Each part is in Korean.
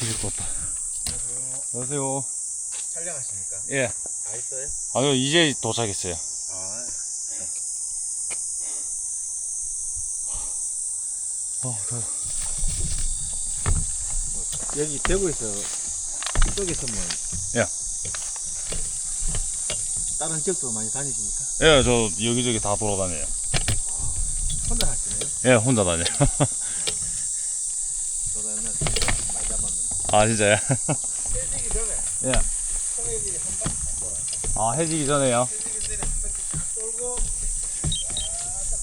기질 것 같다. 안녕하세요. 촬영하십니까? 예. 다 있어요? 아니요, 이제 도착했어요. 아, 어, 그, 여기 대구에서 이쪽에서 뭐 예. 다른 지역도 많이 다니십니까? 예, 저 여기저기 다 돌아다녀요. 혼자 하시네요? 예, 혼자 다녀요. 저도 옛날에 많이 잡았는데 아, 진짜요? 해지기 전에 예. 청해지기 한 바퀴 돌아요 아, 해지기 전에요? 해지기 전에 한 바퀴 딱 돌고 딱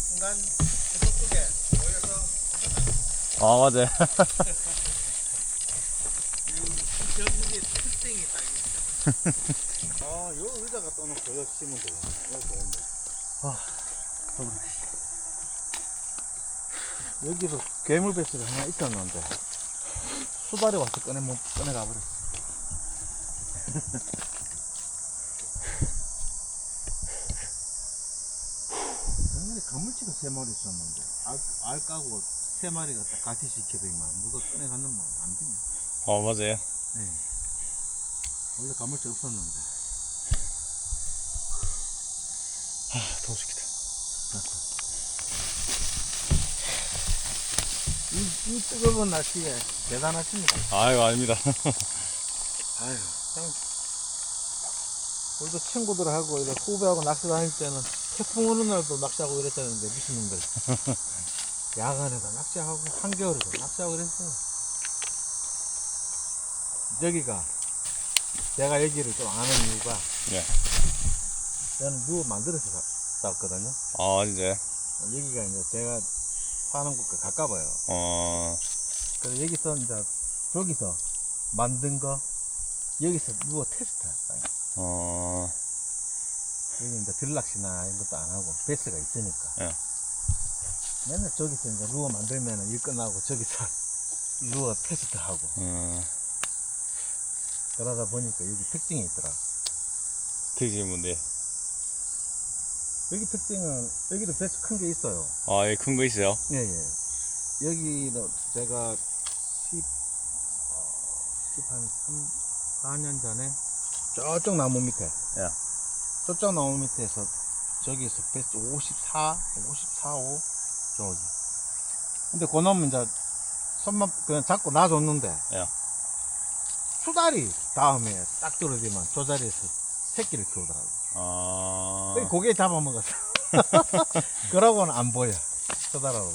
중간 구석 쪽에 모여서 아, 맞아요. 이 전국의 특징이 딱 있죠 아, 요 의자가 떠놓고 여기 치면 되겠네 여기 좋은데 아, 여기도 괴물 배스가 하나 있었는데 수달이 와서 꺼내 못 꺼내 가버렸어. 작년에 가물치가 세 마리 있었는데 알, 알 까고 세 마리가 딱 같이 시켜버리면 누가 꺼내 갔는 뭐안 되네. 어, 맞아요. 네. 원래 가물치 없었는데. 아, 더워 죽겠다. 이, 이 뜨거운 날씨에 대단하십니다. 아유, 아닙니다. 아유, 참. 우리도 친구들하고 이렇게 후배하고 낚시 다닐 때는 태풍 오는 날도 낚시하고 이랬다는데 무슨 놈들. 야간에도 낚시하고 한겨울에도 낚시하고 그랬어요. 저기가 제가 여기를 좀 아는 이유가 예. 저는 누워 만들어서 땄거든요. 아, 진짜요? 여기가 이제 제가 사는 곳과 가까워요. 어, 그래서 여기서 이제 저기서 만든 거 여기서 누워 테스트 했어요. 어, 여기 이제 들락시나 이런 것도 안 하고 베스가 있으니까. 예. 맨날 저기서 이제 루어 만들면은 일 끝나고 저기서 루어 테스트 하고 어, 그러다 보니까 여기 특징이 있더라. 되게 뭔데? 여기 특징은 여기도 베스 큰게 있어요. 아, 예, 큰 거 있어요? 예, 예. 여기는 제가 10, 10 한 3, 4년 전에 저쪽 나무 밑에. 예. 저쪽 나무 밑에서 저기서 베스 54, 54, 5 저기. 근데 그 놈은 이제 손만 그냥 잡고 놔줬는데. 예. 수달이 다음에 딱 떨어지면 저 자리에서 새끼를 키우더라고. 아, 그 고개 잡아먹었어. 그러고는 안 보여. 수달하고.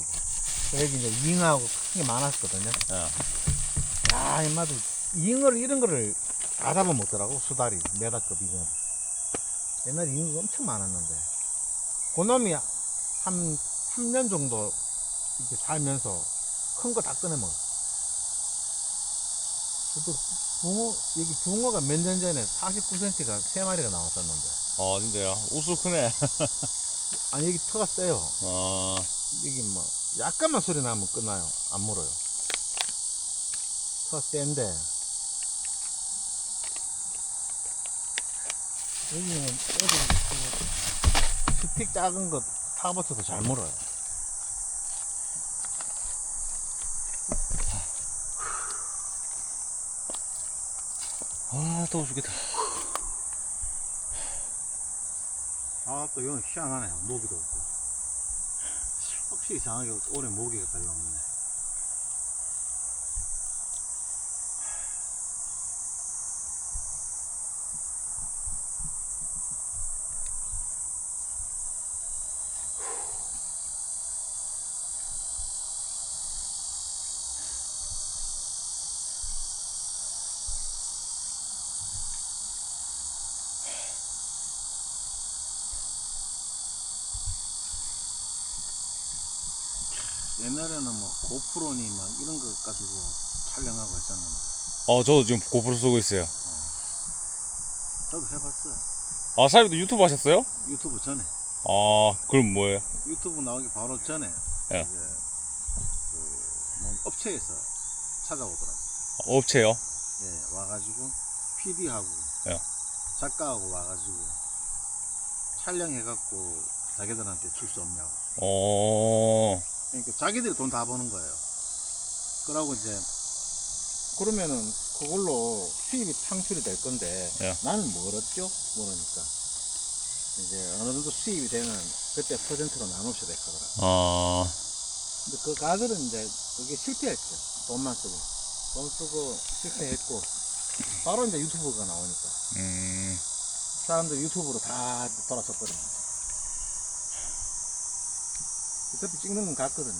여기 이제 잉하고 큰 게 많았거든요. 예. 야, 인마들 잉어를 이런 거를 다 잡아먹더라고. 수달이. 메다급 잉어. 옛날에 잉어가 엄청 많았는데. 그놈이 한 3년 정도 이렇게 살면서 큰 거 다 꺼내먹어. 또 붕어, 여기 붕어가 몇 년 전에 49cm가 3마리가 나왔었는데. 아, 진짜요? 우수 크네. 아니, 여기 터가 세요. 어, 여기 뭐, 약간만 소리 나면 끝나요. 안 물어요. 터가 센데. 여기는 애들, 그, 스틱 작은 거 타버쳐도 잘 물어요. 아, 더워 죽겠다. 아, 또 이건 희한하네. 모기도 없고. 확실히 이상하게 올해 모기가 별로 없네. 옛날에는 뭐 고프로니 막 이런 거 가지고 촬영하고 했었는데 어, 저도 지금 고프로 쓰고 있어요. 저도 해봤어요 아, 사장님도 유튜브 하셨어요? 유튜브 전에 아, 그럼 뭐예요? 유튜브 나오기 바로 전에 예. 이제 그뭐 업체에서 찾아오더라고 업체요? 예 와가지고 PD하고 예. 작가하고 와가지고 촬영해갖고 자기들한테 줄 수 없냐고 어, 그러니까 자기들이 돈 다 버는 거예요. 그러고 이제 그러면은 그걸로 수입이 창출이 될 건데 예. 나는 멀었죠? 모르니까. 이제 어느 정도 수입이 되면 그때 퍼센트로 나눠서 됐거든 아, 근데 그 가들은 이제 그게 실패했죠. 돈만 쓰고. 돈 쓰고 실패했고. 바로 이제 유튜브가 나오니까. 음, 사람들 유튜브로 다 돌아섰거든요 어차피 찍는 건 같거든요.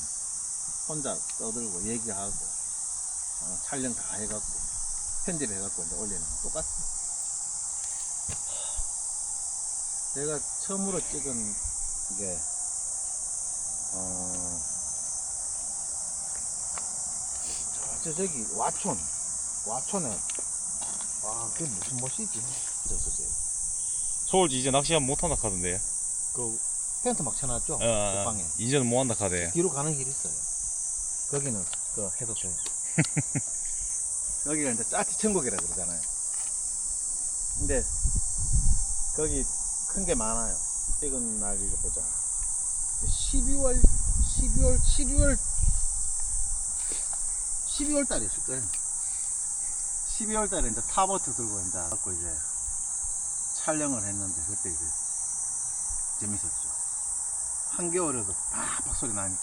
혼자 떠들고 얘기하고 어, 촬영 다 해갖고 편집해갖고 이제 올리는 거 똑같아 제가 처음으로 찍은 게 어, 저, 저기 와촌 와촌에 와 그게 무슨 멋이지? 저서지 서울 이제 낚시 하면 못한다 카던데. 그 텐트 막 쳐놨죠 아, 아, 그 방에 이제는 못한다 카대. 뒤로 가는 길이 있어요. 거기는 그 해도돼. 여기가 이제 짜치 천국이라 그러잖아요. 근데 거기 큰 게 많아요. 찍은 날 이거 보자. 12월, 12월, 12월, 12월 달에 있을 거예요. 12월 달에 이제 타버트 들고 이제 갖고 이제 촬영을 했는데 그때 이제 재밌었죠. 한겨울에도 팍팍 소리 나니까.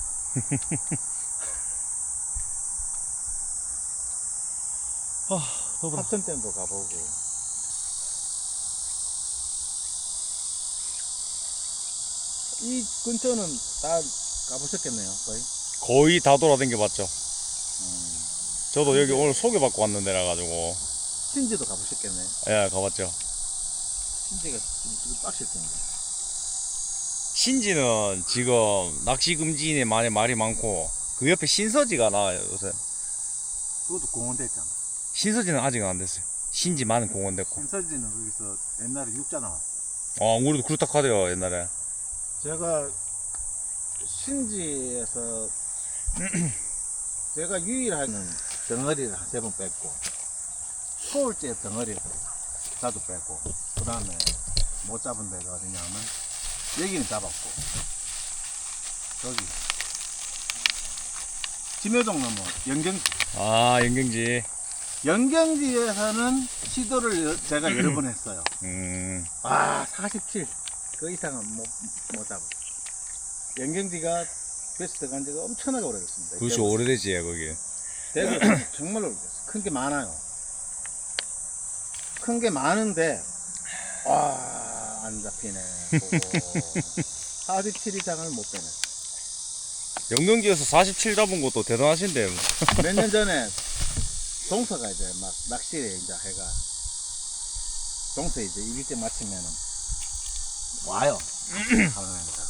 합천 댐도 가보고. 이 근처는 다 가보셨겠네요, 거의. 거의 다 돌아다녀 봤죠. 음, 저도 여기 오늘 소개받고 왔는 데라 가지고 신지도 가보셨겠네요. 예 가봤죠. 신지가 좀, 좀 빡실 텐데. 신지는 지금 낚시 금지인의 말이 말이 많고 그 옆에 신서지가 나와요 요새. 그것도 공원 됐잖아. 신서지는 아직은 안 됐어요. 신지만은 공원 됐고. 신서지는 거기서 옛날에 육자 나왔어. 어 우리도 그렇다 카대요 옛날에. 제가 신지에서 제가 유일하는 덩어리를 한세번 뺐고 서울제 덩어리를 자주 뺐고 그 다음에 못 잡은 데가 어디냐면 여기는 잡았고 여기 김효동 넘어 영경지 아 연경지. 영경지에서는 시도를 여- 제가 여러 번 했어요 음 아, 47. 그 이상은 못, 못 잡아. 연경지가 베스트 간 지가 엄청나게 오래됐습니다. 그렇지 오래되지 거기. 대구 정말 오래됐어. 큰게 많아요. 큰 게 많은데, 와, 안 잡히네. 47 이상을 못 빼네. 영경지에서 47 잡은 것도 대단하신데. 몇 년 전에 동서가 이제 막 낚시에 이제 해가 동서 이제 일때 마치면은 와요. 하면서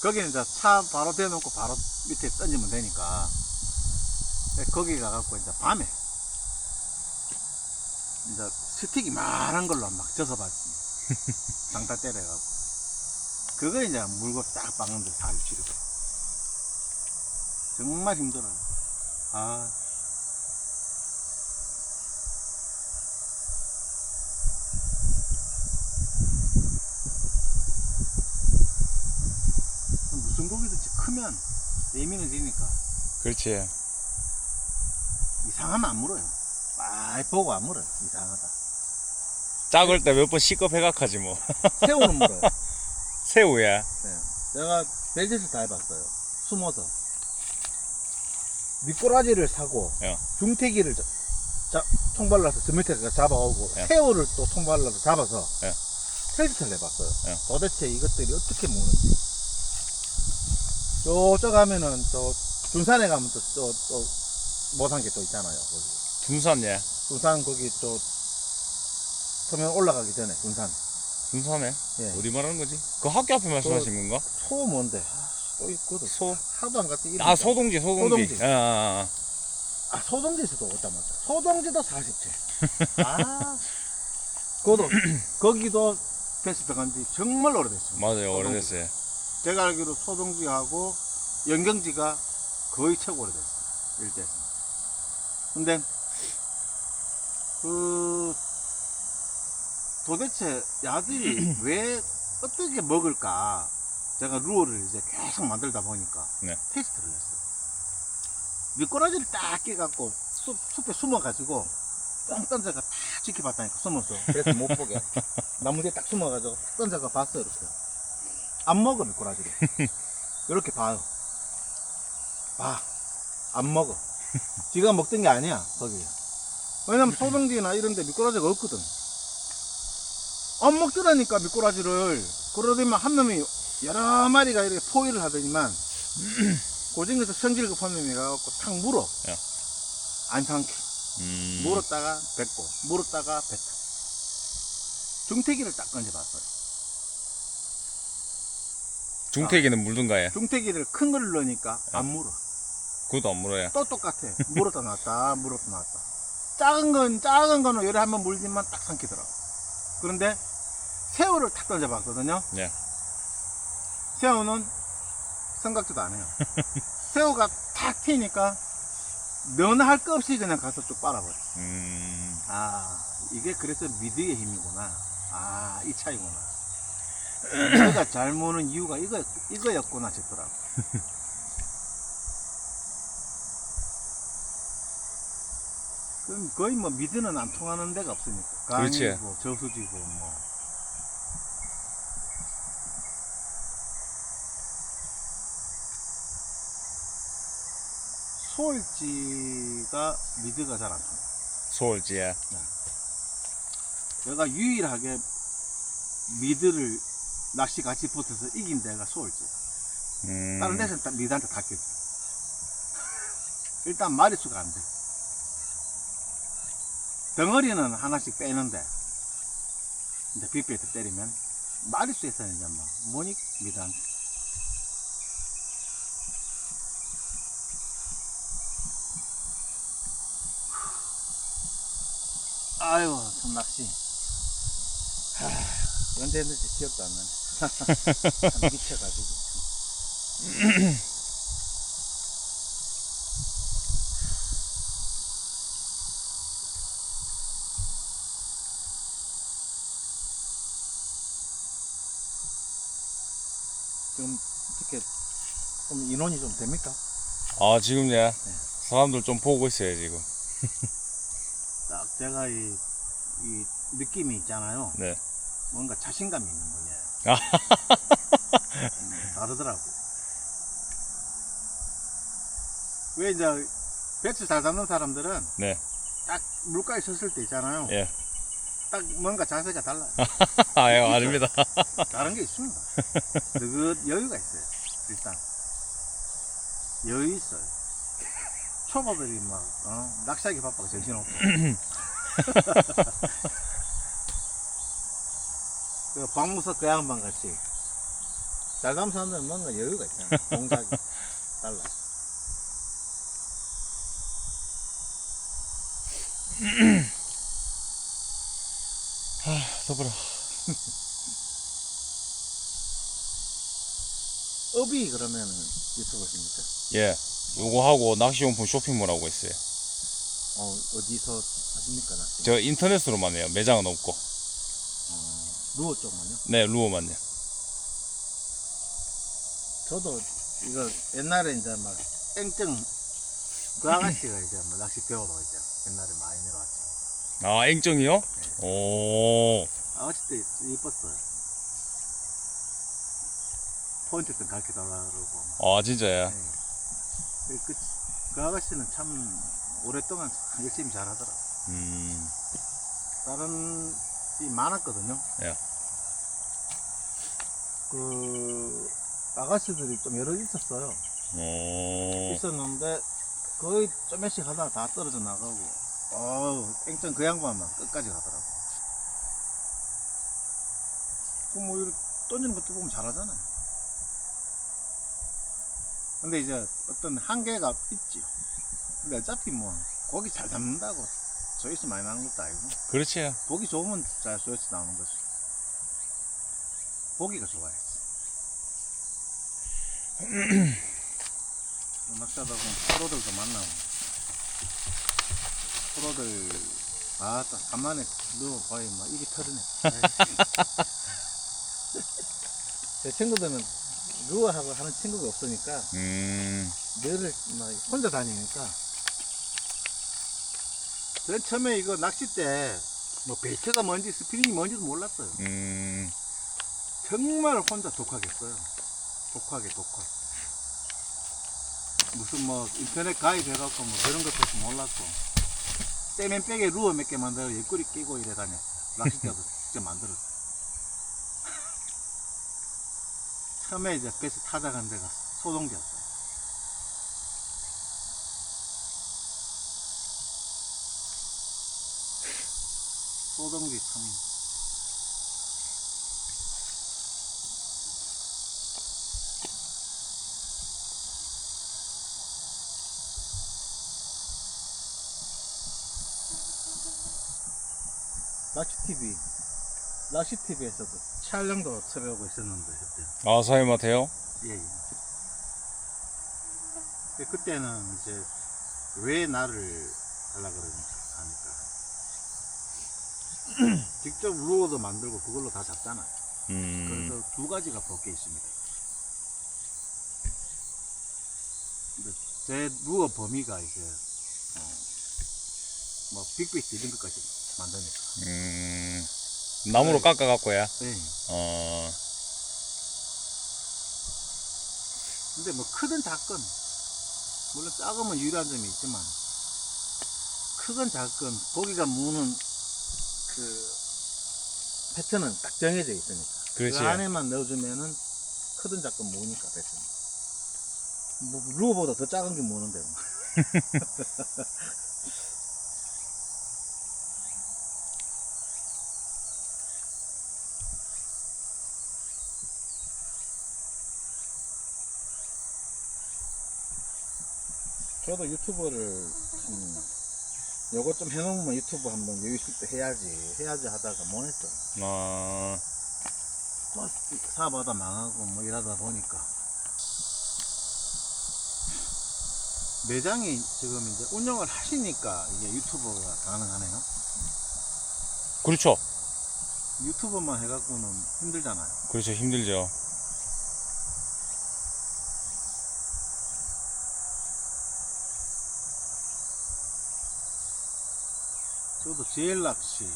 거기는 이제 차 바로 대놓고 바로 밑에 던지면 되니까 거기 가갖고 이제 밤에 이제 스틱이 많은 걸로 막 봤지. 장타 때려갖고 그거 이제 물고 딱 박는데 살이 치르고 정말 힘들어요. 아. 무슨 고기든지 크면 예민해지니까 그렇지. 이상하면 안 물어요. 많이 보고 안 물어요. 이상하다. 작을 때 몇 번 시급 해각하지 뭐. 새우는 물어요. 새우야. 네. 내가 벨짓을 다 해봤어요. 숨어서. 미꾸라지를 사고, 야. 중태기를 자, 자, 통발라서 저 밑에 잡아오고, 야. 새우를 또 통발라서 잡아서, 야. 테스트를 해봤어요. 야. 도대체 이것들이 어떻게 무는지. 저쪽 가면은, 저, 준산에 가면 또, 또, 또, 못한 게 또 있잖아요. 거기. 둔산이야. 군산 거기 또 서면 올라가기 전에 군산 둔산에? 예. 어디 말하는 거지? 그 학교 앞에 말씀하신 건가? 소 뭔데 또 있거든 소. 하도 안 이름 아 소동지 소동지. 소동지. 아, 아, 아. 아 소동지에서도 왔다 맞다 소동지도 40채 아 그것도 거기도 베스트 간지 정말 오래됐어요 맞아요 소동지. 오래됐어요. 제가 알기로 소동지하고 연경지가 거의 최고 오래됐어요 일대에서 근데 그 도대체 야들이 왜 어떻게 먹을까? 제가 루어를 이제 계속 만들다 보니까 네. 테스트를 했어요. 미꾸라지를 딱 깨갖고 숲, 숲에 숨어가지고 뻥 던져가 다 지켜봤다니까 숨어서. 그래서 못 보게. 나무 뒤에 딱 숨어가지고 딱 던져가 봤어 이렇게. 안 먹어 미꾸라지를. 이렇게 봐요. 봐안 먹어. 지가 먹던 게 아니야 거기. 왜냐면 소병지나 이런 데 미꾸라지가 없거든 안 먹더라니까 미꾸라지를 그러더니 한 놈이 여러 마리가 이렇게 포위를 하더니만 고정에서 성질 급 한 놈이 가갖고 탁 물어 야. 안 삼켜 음. 물었다가 뱉고 물었다가 뱉어 중태기를 딱 건져봤어요 중태기는 물든가요? 중태기를 큰 걸 넣으니까 야. 안 물어 그것도 안 물어요. 또 똑같아 물었다 놨다 물었다 놨다 작은 건 작은 거는 열에 한번 물지만 딱 삼키더라고 그런데 새우를 탁 던져봤거든요. 예. 새우는 생각지도 안 해요. 새우가 탁 튀니까 면할거 없이 그냥 가서 쭉 빨아버려 음. 아 이게 그래서 미드의 힘이구나. 아 이 차이구나. 내가 잘 모는 이유가 이거, 이거였구나 싶더라고. 그럼 거의 뭐 미드는 안 통하는 데가 없으니까. 그렇지. 강이고 저수지고 뭐 소일지가 미드가 잘안 통해 소울지에. 내가 유일하게 미드를 낚시 같이 붙어서 이긴 데가 소울지. 음. 다른 데서는 다 미드한테 다 껴져. 일단 마리수가 안 돼. 덩어리는 하나씩 빼는데, 이제 빗배에서 때리면, 마리수에서는 이제 뭐, 뭐니? 미드한테. 아유, 참 낚시. 하, 언제 했는지 기억도 안 나네. 참 미쳐가지고. 지금 어떻게 좀 인원이 좀 됩니까? 아, 지금 예. 사람들 좀 보고 있어요, 지금. 딱 제가 이, 이 느낌이 있잖아요. 네. 뭔가 자신감이 있는 분이에요. 아. 음, 다르더라고. 왜 이제 배치 잘 잡는 사람들은 네. 딱 물가에 섰을 때 있잖아요. 예. 딱 뭔가 자세가 달라요. 아, 예, 아닙니다. 다른 게 있습니다. 느긋 여유가 있어요. 일단 여유 있어요. 초보들이 막 어? 낚시하기 바빠가 정신없고. 그 박무석 그 양반 같이 잘 사람들은 뭔가 여유가 있잖아. 동작이 달라. 더불어. 업이 그러면은 유튜버십니까? 예. 요거 하고 낚시용품 쇼핑몰 하고 있어요. 어, 어디서 하십니까 낚시? 저 인터넷으로만 해요. 매장은 없고. 어, 루어 쪽만요? 네, 루어만요. 저도 이거 옛날에 이제 막 땡증 그 아가씨가 이제 뭐 낚시 배우러 이제 옛날에 많이 내려왔죠. 아, 앵정이요? 오. 아가씨 때 이뻤어요. 포인트 좀 가르쳐 달라 그러고. 아, 진짜요? 네. 그, 그, 그 아가씨는 참 오랫동안 참 열심히 잘하더라. 음. 다른 이 많았거든요. 예. 그 아가씨들이 좀 여러 있었어요. 오. 있었는데 거의 좀몇씩 하다가 다 떨어져 나가고 어우 땡전 그 양반만 끝까지 가더라고 그뭐 이렇게 던지는 것도 보면 잘하잖아요 근데 이제 어떤 한계가 있지 근데 어차피 뭐 고기 잘 잡는다고 조회수 많이 나는 것도 아니고. 그렇지. 보기 좋으면 잘 조회수 나오는 거지. 보기가 좋아야지. 낚시하다 보면 프로들도 만나고 프로들 아따 간만에 누워 거의 뭐 입이 터르네. 제 친구들은 루어하고 하는 친구가 없으니까 음. 막 혼자 다니니까 전 처음에 이거 낚싯대 뭐 베이트가 뭔지 스피닝이 뭔지도 몰랐어요. 음, 정말 혼자 독하겠어요. 독하게 독하. 무슨 뭐 인터넷 가입해갖고 뭐 그런 것도 몰랐고 세면백에 루어 몇 개 만들어 옆구리 끼고 이래 다녀. 낚싯대도 직접 만들었어. 처음에 이제 배스 타작한 데가 소동지였어요. 소동지 참 낚시 TV 낚시 TV에서도 촬영도 섭외하고 있었는데 그때. 아, 사장님한테요? 예, 예. 근데 그때는 이제 왜 나를 하려 그러는지 아니까. 직접 루어도 만들고 그걸로 다 잡잖아. 음, 그래서 두 가지가 벗겨 있습니다. 제 루어 범위가 이제 어, 뭐 빅비트 이런 것까지 만드니까. 음, 나무로 깎아 갖고야. 예. 어, 근데 뭐 크든 작건 물론 작으면 유리한 점이 있지만 크건 작건 고기가 무는 그 패턴은 딱 정해져 있으니까 그렇지. 그 안에만 넣어주면은 크든 작건 무니까 패턴 뭐 루어보다 더 작은 게 무는데 저도 유튜브를 음, 요거 좀 해놓으면 유튜브 한번 여유 있을 때 해야지 해야지 하다가 못 했어 아, 뭐 사업하다 망하고 뭐 이러다 보니까 매장이 지금 이제 운영을 하시니까 이게 유튜버가 가능하네요 그렇죠. 유튜버만 해갖고는 힘들잖아요 그렇죠. 힘들죠. 저도 제일 낚시.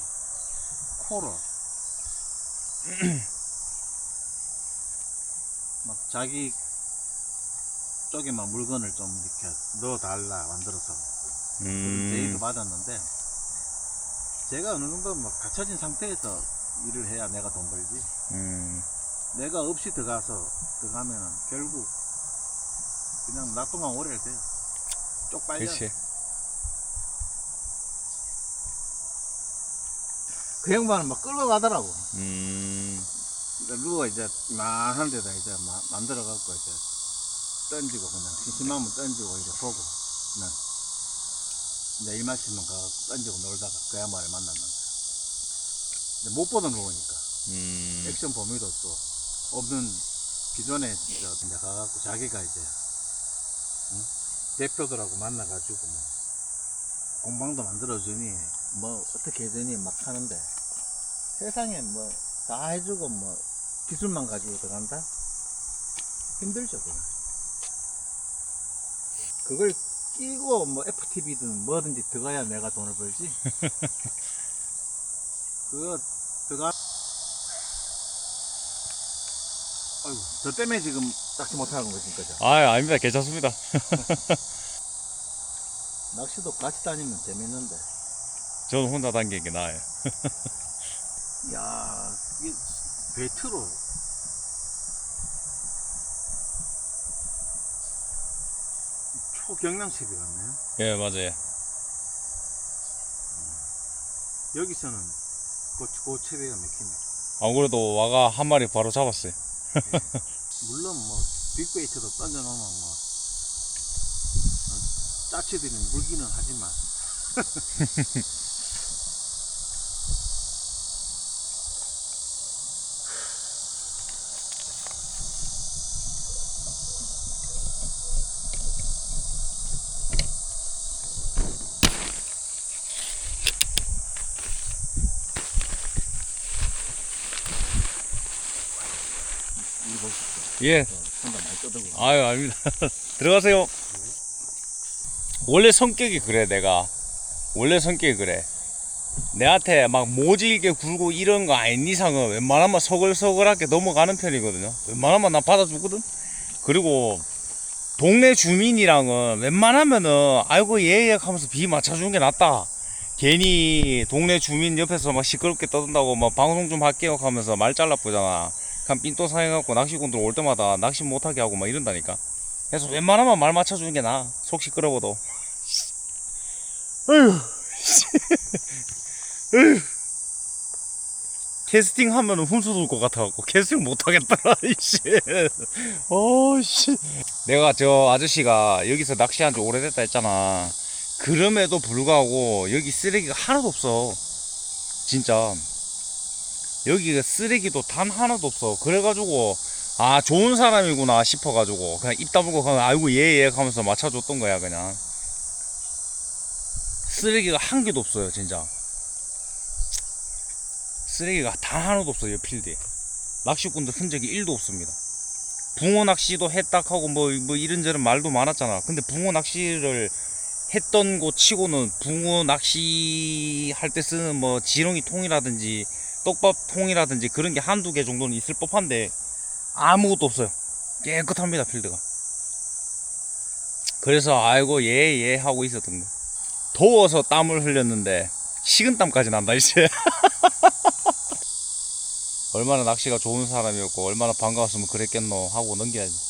코러 막 자기 쪽에만 물건을 좀 이렇게 넣어달라 만들어서. 음, 제의도 받았는데 제가 어느 정도 막 갖춰진 상태에서 일을 해야 내가 돈 벌지. 음, 내가 없이 들어가서 들어가면은 결국 그냥 낮 동안 오래 돼요. 쪽 빨려 그 양반은 막 끌고 가더라고. 음, 루어 이제 이만한 데다 이제 마- 만들어 갖고 이제 던지고 그냥 심심하면 던지고 이제 보고 그냥 이제 일 마시면 가갖고 던지고 놀다가 그 양반을 만났는데 근데 못 보던 루어니까. 음, 액션 범위도 또 없는 기존에 이제 이제 가갖고 자기가 이제 응? 대표들하고 만나가지고 뭐 공방도 만들어주니 뭐 어떻게 해주니 막 하는데 세상에 뭐 다 해주고 뭐 기술만 가지고 들어간다? 힘들죠 그냥 그걸 끼고 뭐 FTV든 뭐든지 들어가야 내가 돈을 벌지 그거 들어가 아이고 저 때문에 지금 낚시 못하는 거지 그죠 아, 아닙니다. 괜찮습니다. 낚시도 같이 다니면 재밌는데 저는 혼자 다니는 게 나아요. 야 이게 배트로 초경량cep이 같네요 예, 맞아요. 여기서는 그, 그 채비가 막힙니다 안 그래도 와가 한 마리 바로 잡았어요. 물론 뭐 빅베이트도 던져놓으면 뭐 어, 짜치들이 물기는 하지만 예, 떠들고 아유, 아닙니다. 들어가세요. 원래 성격이 그래, 내가. 원래 성격이 그래. 내한테 막 모질게 굴고 이런 거 아닌 이상은 웬만하면 서글서글하게 넘어가는 편이거든요. 웬만하면 난 받아주거든. 그리고 동네 주민이랑은 웬만하면은 아이고 예예 하면서 비 맞춰주는 게 낫다. 괜히 동네 주민 옆에서 막 시끄럽게 떠든다고 막 방송 좀 할게요 하면서 말 잘라 보잖아. 그냥 삔또 사용해갖고 낚시꾼들 올 때마다 낚시 못하게 하고 막 이런다니까. 그래서 웬만하면 말 맞춰주는 게 나아. 속 시끄러워도. 어휴. 어휴. 캐스팅 하면 훈수 둘것 같아갖고 캐스팅 못하겠더라 이씨 어씨 내가 저 아저씨가 여기서 낚시한 지 오래됐다 했잖아 그럼에도 불구하고 여기 쓰레기가 하나도 없어 진짜 여기가 쓰레기도 단 하나도 없어. 그래가지고 아 좋은 사람이구나 싶어가지고 그냥 입 다물고 가면 아이고 예예 하면서 맞춰줬던 거야 그냥. 쓰레기가 한 개도 없어요 진짜. 쓰레기가 단 하나도 없어요 필드에. 낚시꾼들 흔적이 1도 없습니다. 붕어 낚시도 했다하고 뭐, 뭐 이런저런 말도 많았잖아. 근데 붕어 낚시를 했던 곳 치고는 붕어 낚시 할 때 쓰는 뭐 지렁이 통이라든지 떡밥 통이라든지 그런 게 한두 개 정도는 있을 법한데 아무것도 없어요. 깨끗합니다 필드가. 그래서 아이고 예예 하고 있었던 거. 더워서 땀을 흘렸는데 식은땀까지 난다 이제. 얼마나 낚시가 좋은 사람이었고 얼마나 반가웠으면 그랬겠노 하고 넘겨야지